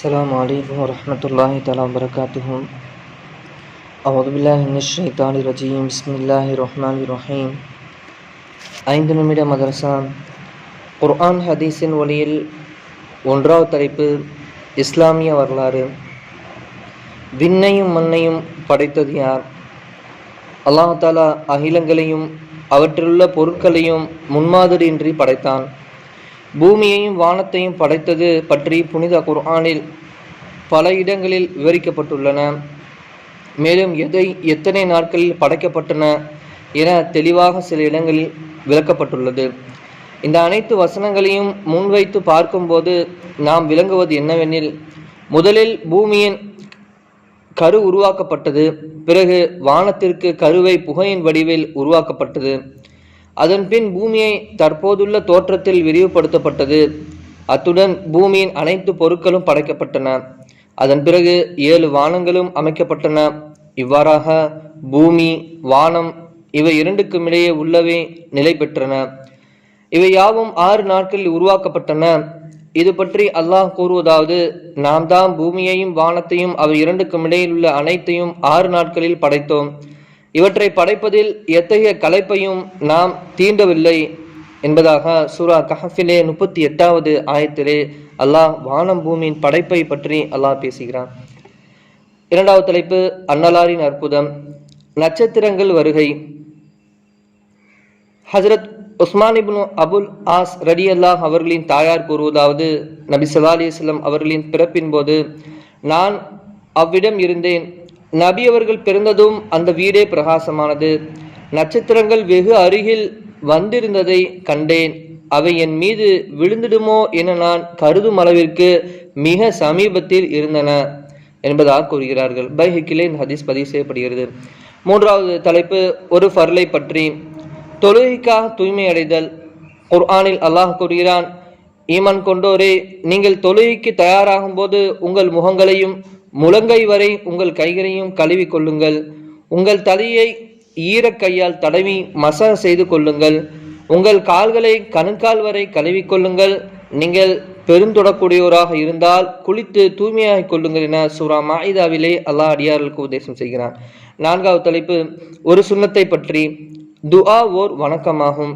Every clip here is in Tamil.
السلام عليكم ورحمة الله تعالى وبركاته أعوذ بالله من الشيطان الرجيم بسم الله الرحمن الرحيم ஐந்து நிமிட மதரசா குர்ஆன் ஹதீஸின் ஒளியில் ஒன்றாவது தலைப்பு இஸ்லாமிய வரலாறு விண்ணையும் மண்ணையும் படைத்தது யார் அல்லாஹ் தாலா அகிலங்களையும் அவற்றிலுள்ள பொருட்களையும் முன்மாதிரியின்றி படைத்தான் பூமியையும் வானத்தையும் படைத்தது பற்றி புனித குர்ஆனில் பல இடங்களில் விவரிக்கப்பட்டுள்ளன. மேலும் எதை எத்தனை நாட்களில் படைக்கப்பட்டன என தெளிவாக சில இடங்களில் விளக்கப்பட்டுள்ளது. இந்த அனைத்து வசனங்களையும் முன்வைத்து பார்க்கும்போது நாம் விளங்குவது என்னவெனில் முதலில் பூமியின் கரு உருவாக்கப்பட்டது பிறகு வானத்திற்கு கருவை புகையின் வடிவில் உருவாக்கப்பட்டது. அதன்பின் பூமியை தற்போதுள்ள தோற்றத்தில் விரிவுபடுத்தப்பட்டது. அத்துடன் பூமியின் அனைத்து பொருட்களும் படைக்கப்பட்டன. அதன் பிறகு ஏழு வானங்களும் அமைக்கப்பட்டன. இவ்வாறாக பூமி வானம் இவை இரண்டுக்கும் இடையே உள்ளவே நிலை பெற்றன. இவை யாவும் ஆறு நாட்களில் உருவாக்கப்பட்டன. இது பற்றி அல்லாஹ் கூறுவதாவது நாம் தான் பூமியையும் வானத்தையும் அவை இரண்டுக்கும் இடையில் உள்ள அனைத்தையும் ஆறு நாட்களில் படைத்தோம். இவற்றை படைப்பதில் எத்தகைய கலைப்பையும் நாம் தீண்டவில்லை என்பதாக சூரா கஹஃபிலே முப்பத்தி எட்டாவது ஆயத்திலே அல்லாஹ் வானம் பூமியின் படைப்பை பற்றி அல்லாஹ் பேசுகிறான். இரண்டாவது தலைப்பு அன்னலாரின் அற்புதம். நட்சத்திரங்கள் வருகை. ஹசரத் உஸ்மானிபுனு அபுல் ஆஸ் ரடி அல்லாஹ் அவர்களின் தாயார் கூறுவதாவது நபி சல்லா அலிஸ்லம் அவர்களின் பிறப்பின் போது நான் அவ்விடம் இருந்தேன். நபி அவர்கள் பிறந்ததும் அந்த வீடே பிரகாசமானது. நட்சத்திரங்கள் வெகு அருகில் வந்திருந்ததை கண்டேன். அவை என் மீது விழுந்துடுமோ என நான் கருதும் அளவிற்கு மிக சமீபத்தில் இருந்தன என்பதாக கூறுகிறார்கள். பைஹிக்கிலே இந்த ஹதீஸ் பதிவு செய்யப்படுகிறது. மூன்றாவது தலைப்பு ஒரு ஃபர்லை பற்றி. தொழுகைக்காக தூய்மை அடைதல். குர்ஆனில் அல்லாஹ் கூறுகிறான் ஈமான் கொண்டோரே நீங்கள் தொழுகைக்கு தயாராகும் போது உங்கள் முகங்களையும் முழங்கை வரை உங்கள் கைகளையும் கழுவி கொள்ளுங்கள். உங்கள் தலையை ஈரக்கையால் தடவி மசாஜ் செய்து கொள்ளுங்கள். உங்கள் கால்களை கணுக்கால் வரை கழுவி கொள்ளுங்கள். நீங்கள் பெருந்தொடக்கூடியவராக இருந்தால் குளித்து தூய்மையாகிக் கொள்ளுங்கள் என சூரா மாயிதாவிலே அல்லாஹ் அடியார்களுக்கு உபதேசம் செய்கிறான். நான்காவது தலைப்பு ஒரு சுண்ணத்தை பற்றி. துஆ ஓர் வணக்கமாகும்.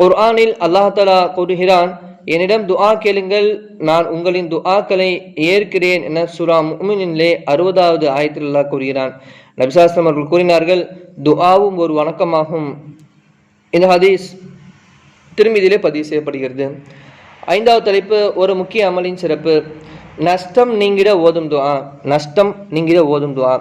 குர்ஆனில் அல்லாஹலா கூறுகிறான் என்னிடம் துஆ கேளுங்கள் நான் உங்களின் துஆக்களை ஏற்கிறேன் என சுரா முமினிலே அறுபதாவது ஆயத்தில் அல்லாஹ் கூறுகிறான். நபிசாஸ்திரம் அவர்கள் கூறினார்கள் துஆவும் ஒரு வணக்கமாகும். இந்த ஹதீஸ் திருமதியிலே பதிவு செய்யப்படுகிறது. ஐந்தாவது தலைப்பு ஒரு முக்கிய அமலின் சிறப்பு. நஷ்டம் நீங்கிட ஓதும் துஆ நஷ்டம் நீங்கிட ஓதும் துஆ.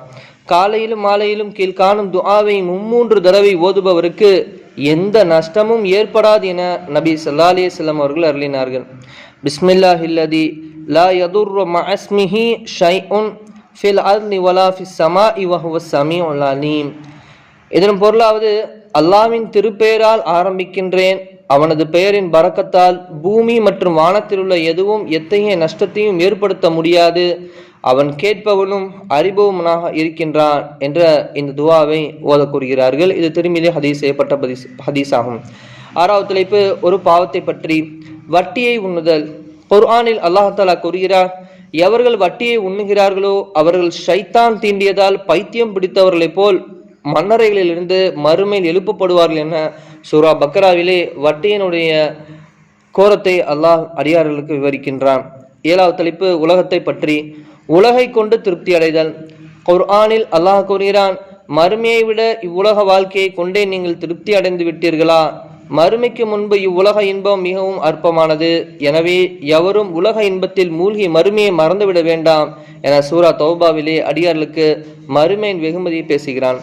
காலையிலும் மாலையிலும் கீழ்காணும் துஆவை மும்மூன்று தடவை ஓதுபவருக்கு எந்த நஷ்டமும் ஏற்படாது என நபி சல்லா அலிஸ்லாம் அவர்கள் அருளினார்கள். பிஸ்மில்லாஹில்லதி லா யதுர் மஸ்மிஹி ஷை உன் ஃபில் அர்லி வலா ஃபி சமா வஹுவ சமி அலீம். இதன் பொருளாவது அல்லாவின் திருப்பெயரால் ஆரம்பிக்கின்றேன். அவனது பெயரின் பறக்கத்தால் பூமி மற்றும் வானத்தில் உள்ள எதுவும் எத்தகைய நஷ்டத்தையும் ஏற்படுத்த முடியாது. அவன் கேட்பவனும் அறிபவனாக இருக்கின்றான் என்ற இந்த துவாவை ஓத கூறுகிறார்கள் இது திரும்பிலே ஹதீஸ் செய்யப்பட்ட பதிஸ் ஹதீஸ் ஆகும் ஆறாவது தலைப்பு ஒரு பாவத்தை பற்றி வட்டியை உண்ணுதல். குர்ஆனில் அல்லாஹாலா கூறுகிறார் எவர்கள் வட்டியை உண்ணுகிறார்களோ அவர்கள் ஷைத்தான் தீண்டியதால் பைத்தியம் பிடித்தவர்களைப் போல் மன்னரைகளிலிருந்து மறுமையில் எழுப்பப்படுவார்கள் என சூரா பக்ராவிலே வட்டியினுடைய கோரத்தை அல்லாஹ் அடியார்களுக்கு விவரிக்கின்றான். ஏழாவது தலைப்பு உலகத்தை பற்றி உலகை கொண்டு திருப்தி அடைதல். குர்ஆனில் அல்லாஹ் கூறுகிறான் மறுமையை விட இவ்வுலக வாழ்க்கையை கொண்டே நீங்கள் திருப்தி அடைந்து விட்டீர்களா? மறுமைக்கு முன்பு இவ்வுலக இன்பம் மிகவும் அற்பமானது. எனவே எவரும் உலக இன்பத்தில் மூழ்கி மறுமையை மறந்துவிட வேண்டாம் என சூரா தௌபாவிலே அடியார்களுக்கு மறுமையின் வெகுமதியை பேசுகிறான்.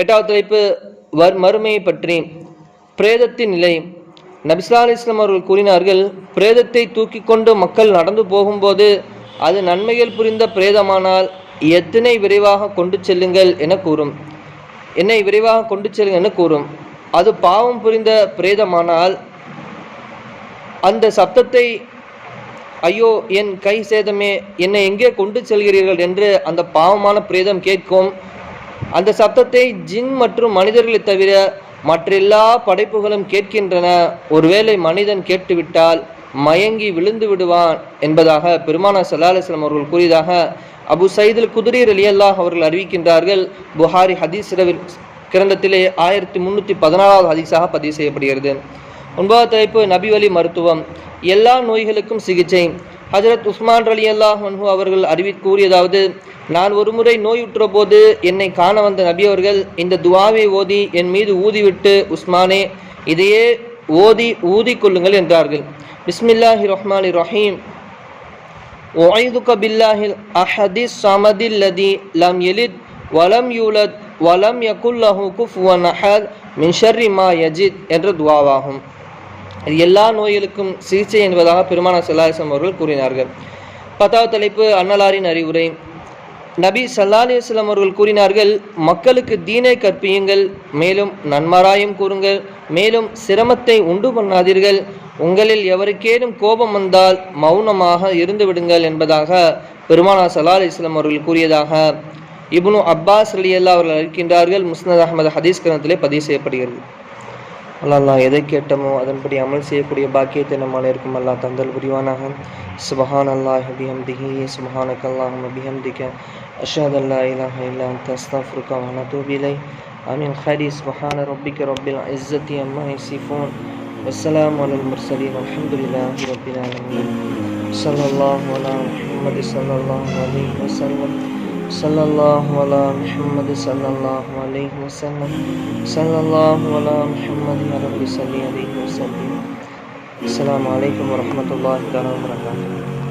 எட்டாவது தலைப்பு வர் மறுமையை பற்றி. பிரேதத்தின் நிலை. நபிஸ்லா அலி இஸ்லாம் அவர்கள் கூறினார்கள் பிரேதத்தை தூக்கி கொண்டு மக்கள் நடந்து போகும்போது அது நன்மைகள் புரிந்த பிரேதமானால் எத்தனை விரைவாக கொண்டு செல்லுங்கள் என கூறும். என்னை விரைவாக கொண்டு செல்லுங்கள் என கூறும். அது பாவம் புரிந்த பிரேதமானால் அந்த சப்தத்தை ஐயோ என் கை சேதமே என்னை எங்கே கொண்டு செல்கிறீர்கள்? என்று அந்த பாவமான பிரேதம் கேட்கும். அந்த சப்தத்தை ஜின் மற்றும் மனிதர்களை தவிர மற்றெல்லா படைப்புகளும் கேட்கின்றன. ஒருவேளை மனிதன் கேட்டுவிட்டால் மயங்கி விழுந்து விடுவான் என்பதாக பெருமானா சல்லா அலிஸ்லாம் அவர்கள் கூறியதாக அபு சைதில் குதிரீர் ரலியல்லாஹ் அவர்கள் அறிவிக்கின்றார்கள். புகாரி ஹதீஸ் கிரந்தத்திலே ஆயிரத்தி முன்னூற்றி பதினாலாவது ஹதீஸாக பதிவு செய்யப்படுகிறது. ஒன்பதாவது தலைப்பு நபிவலி மருத்துவம். எல்லா நோய்களுக்கும் சிகிச்சை. ஹஜரத் உஸ்மான் அலி அல்லாஹ் மன்ஹு அவர்கள் அறிவி கூறியதாவது நான் ஒருமுறை நோயுற்ற போது என்னை காண வந்த நபி அவர்கள் இந்த துவாவை ஓதி என் மீது ஊதிவிட்டு உஸ்மானே இதையே ஓதி ஊதி கொள்ளுங்கள் என்றார்கள். பிஸ்மில்லாஹி ரஹ்மான் ரஹீம் ஒய்துக பில்லாஹில் அஹதி சமதில்லதி லம் எலித் வலம் யூலத் வலம் யகுல்லஹு குஃப்வன் அஹத் மின் ஷர்ரி மா யஜித் என்ற துவாவாகும். இது எல்லா நோய்களுக்கும் சிகிச்சை என்பதாக பெருமான செல்லாசம் அவர்கள் கூறினார்கள். பத்தாவது தலைப்பு அன்னலாரின் அறிவுரை. நபி சல்லா அலிஸ்லாம் அவர்கள் கூறினார்கள் மக்களுக்கு தீனை கற்பியுங்கள் மேலும் நன்மாராயம் கூறுங்கள் மேலும் சிரமத்தை உண்டு பண்ணாதீர்கள். உங்களில் எவருக்கேனும் கோபம் வந்தால் மௌனமாக இருந்து விடுங்கள் என்பதாக பெருமானா சல்லா அலிஸ்லாம் அவர்கள் கூறியதாக இப்னு அப்பாஸ் அலி அல்லா அவர்கள் அறிக்கின்றார்கள் முஸ்னத் அகமது ஹதீஸ் கிரந்தத்திலே பதிவு செய்யப்படுகிறது. அல்லா எதை கேட்டமோ அதன்படி அமல் செய்யக்கூடிய பாக்கியத்தை நம்மால் இருக்கும் அல்லா தந்தல் புரிவானாக சுபஹான் அல்லாஹ் பிஹம்திஹி சுபஹானக் அல்லாஹும் பிஹம்திக அஷஹது அல்லா இலாஹ இல்லா அன்த அஸ்தக்ஃபிருக வ நதூபு இலை ஆமீன் خير سبحان ربك رب العزة عما يصفون والسلام على المرسلين والحمد لله رب العالمين صلى الله على محمد صلى الله عليه وسلم صلى الله على محمد صلى الله عليه وسلم. صلى الله على محمد يا رب صل عليه وسلم. السلام عليكم ورحمة الله تعالى وبركاته.